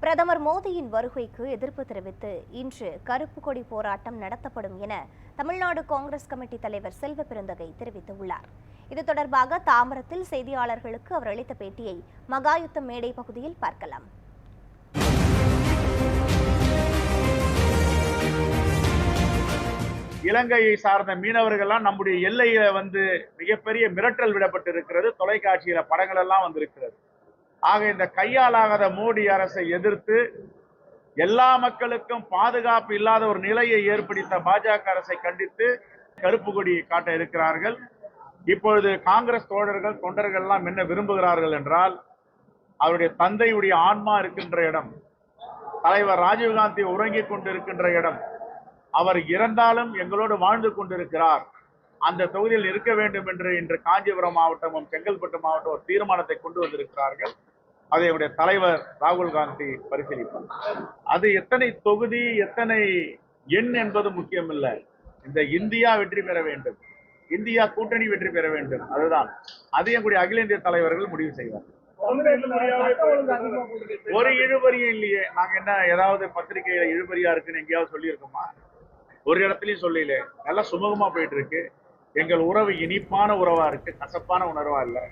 பிரதமர் மோடியின் வருகைக்கு எதிர்ப்பு தெரிவித்து இன்று கருப்பு கொடி போராட்டம் நடத்தப்படும் என தமிழ்நாடு காங்கிரஸ் கமிட்டி தலைவர் செல்வ பெருந்தகை தெரிவித்துள்ளார். இது தொடர்பாக தாம்பரத்தில் செய்தியாளர்களுக்கு அவர் அளித்த பேட்டியை மகாயுத்தம் மேடை பகுதியில் பார்க்கலாம். இலங்கையை சார்ந்த மீனவர்கள்லாம் நம்முடைய எல்லையில வந்து மிகப்பெரிய மிரட்டல் விடப்பட்டு இருக்கிறது தொலைக்காட்சியில படங்கள் எல்லாம் வந்திருக்கிறது. ஆக இந்த கையாலாகாத மோடி அரசை எதிர்த்து எல்லா மக்களுக்கும் பாதுகாப்பு இல்லாத ஒரு நிலையை ஏற்படுத்த பாஜக அரசை கண்டித்து கருப்பு கொடி காட்ட இருக்கிறார்கள். இப்பொழுது காங்கிரஸ் தோழர்கள் தொண்டர்கள் எல்லாம் என்ன விரும்புகிறார்கள் என்றால் அவருடைய தந்தையுடைய ஆன்மா இருக்கின்ற இடம் தலைவர் ராஜீவ்காந்தி உறங்கிக் கொண்டிருக்கின்ற இடம் அவர் இறந்தாலும் எங்களோடு வாழ்ந்து கொண்டிருக்கிறார். அந்த தொகுதியில் இருக்க வேண்டும் என்று இன்று காஞ்சிபுரம் மாவட்டமும் செங்கல்பட்டு மாவட்டம் ஒரு தீர்மானத்தை கொண்டு வந்திருக்கிறார்கள். அதை என்னுடைய தலைவர் ராகுல் காந்தி பரிசீலிப்பார். அது எத்தனை தொகுதி எத்தனை எண் என்பது முக்கியமில்லை. இந்த இந்தியா வெற்றி பெற வேண்டும். இந்தியா கூட்டணி வெற்றி பெற வேண்டும். அதுதான். அதையும் கூடிய அகில இந்திய தலைவர்கள் முடிவு செய்வார் ஒரு இழுபறியும் இல்லையே. நாங்க என்ன ஏதாவது பத்திரிகையில இழுபறியா இருக்குன்னு எங்கேயாவது சொல்லியிருக்கோமா? ஒரு இடத்துலயும் சொல்லல நல்லா சுமூகமா போயிட்டு இருக்கு. எங்கள் உறவு இனிப்பான உறவா இருக்கு. கசப்பான உணர்வா இல்ல.